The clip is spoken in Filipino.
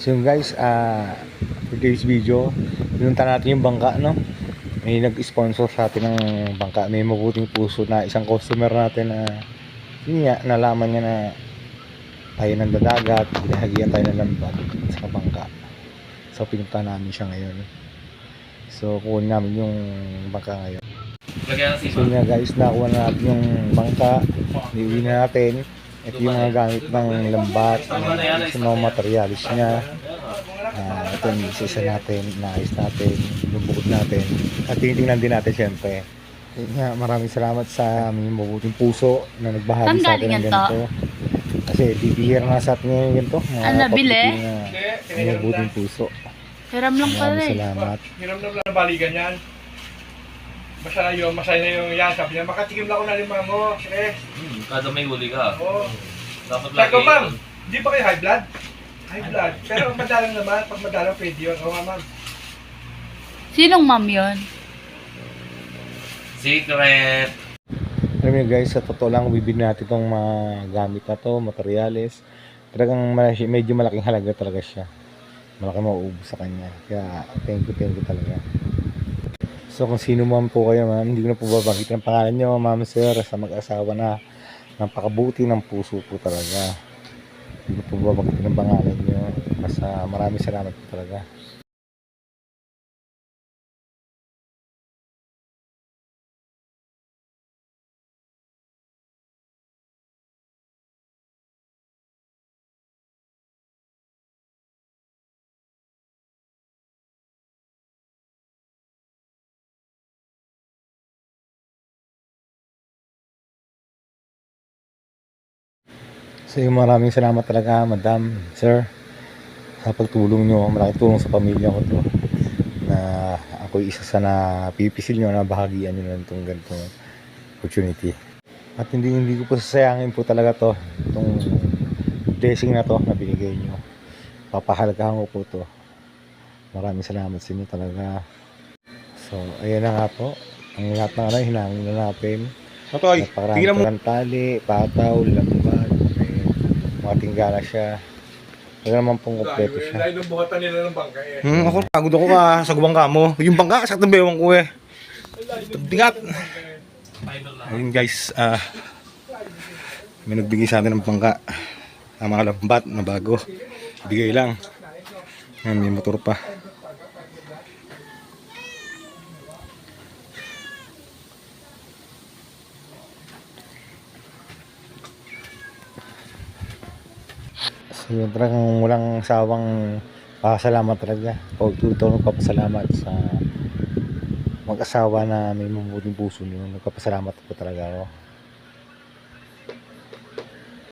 So guys, ah for today's video, pinunta natin yung bangka, no? May nag-sponsor sa atin ng bangka. May mabuting puso na isang customer natin na yun nga, nalaman niya na tayo ng dadagat, binahagian tayo ng lambat sa bangka. So pinunta namin siya ngayon. So kukunin namin yung bangka ngayon. So nga guys, nakuha na natin yung bangka, niuwi na natin. Ito yung mga gamit ng lambat, sa mga materialis niya. Ah, ito yung isa natin, inaayos natin, yung bukod natin. At tinitingnan din natin syempre. Yun nga, maraming salamat sa aming mabuting puso na nagbahagi sa atin ng ganito. Kasi bibihira nga sa atin ngayon ganito. Na may mabuting puso. Hiram lang pala Maraming eh. salamat. Hiram na lang baligan yan. Basta yun, masaya na yung yan. Sabi niya, makatikim lang ako na lima mo. Eh, Hmm, kada may huli ka. oo. Dapat Sabi lagi. ko, ma'am, di ba kayo high blood? High blood. Pero pag madalang naman, pag madalang pwede yun. Oo nga, ma'am. Sinong ma'am yun? Secret. Alam niyo guys, sa totoo lang, bibili natin itong mga gamit na to, materyales. Talagang malaki, medyo malaking halaga talaga siya. Malaki mauubos sa kanya. Kaya thank you, thank you talaga. So kung sino man po kayo ma'am, hindi ko na po babangkit ang pangalan niyo, ma'am sir, sa mag-asawa na napakabuti ng puso po talaga. Hindi ko po babangkit ang pangalan niyo. Basta maraming salamat po talaga. So yung maraming salamat talaga, madam, sir, sa pagtulong nyo. Malaking tulong sa pamilya ko to. Na ako isa sa na pipisil nyo na bahagian nyo na itong ganitong opportunity. At hindi hindi ko po sasayangin po talaga to. Itong blessing na to na binigay nyo. Papahalagahan ko po to. Maraming salamat sa inyo talaga. So, ayan na nga po. Ang lahat ng ano, hinangin na natin. Matoy, Napakarami talagang tali, pataw, may mga tinggala siya. Wala naman pong kompleto siya. Layo ng buhatan nila ng bangka eh. Hmm, ako pagod ako ka sa gubang kamo. Yung bangka sa tabewan ko eh. Bigat. Ayun guys, ah may nagbigay sa atin ng bangka. Ang mga lambat na bago. Bigay lang. Ayan, may motor pa. So yun talagang walang sawang pasalamat talaga. Pagtutulong papasalamat sa mag-asawa na may mabuting puso niyo. Nagpapasalamat po talaga ako.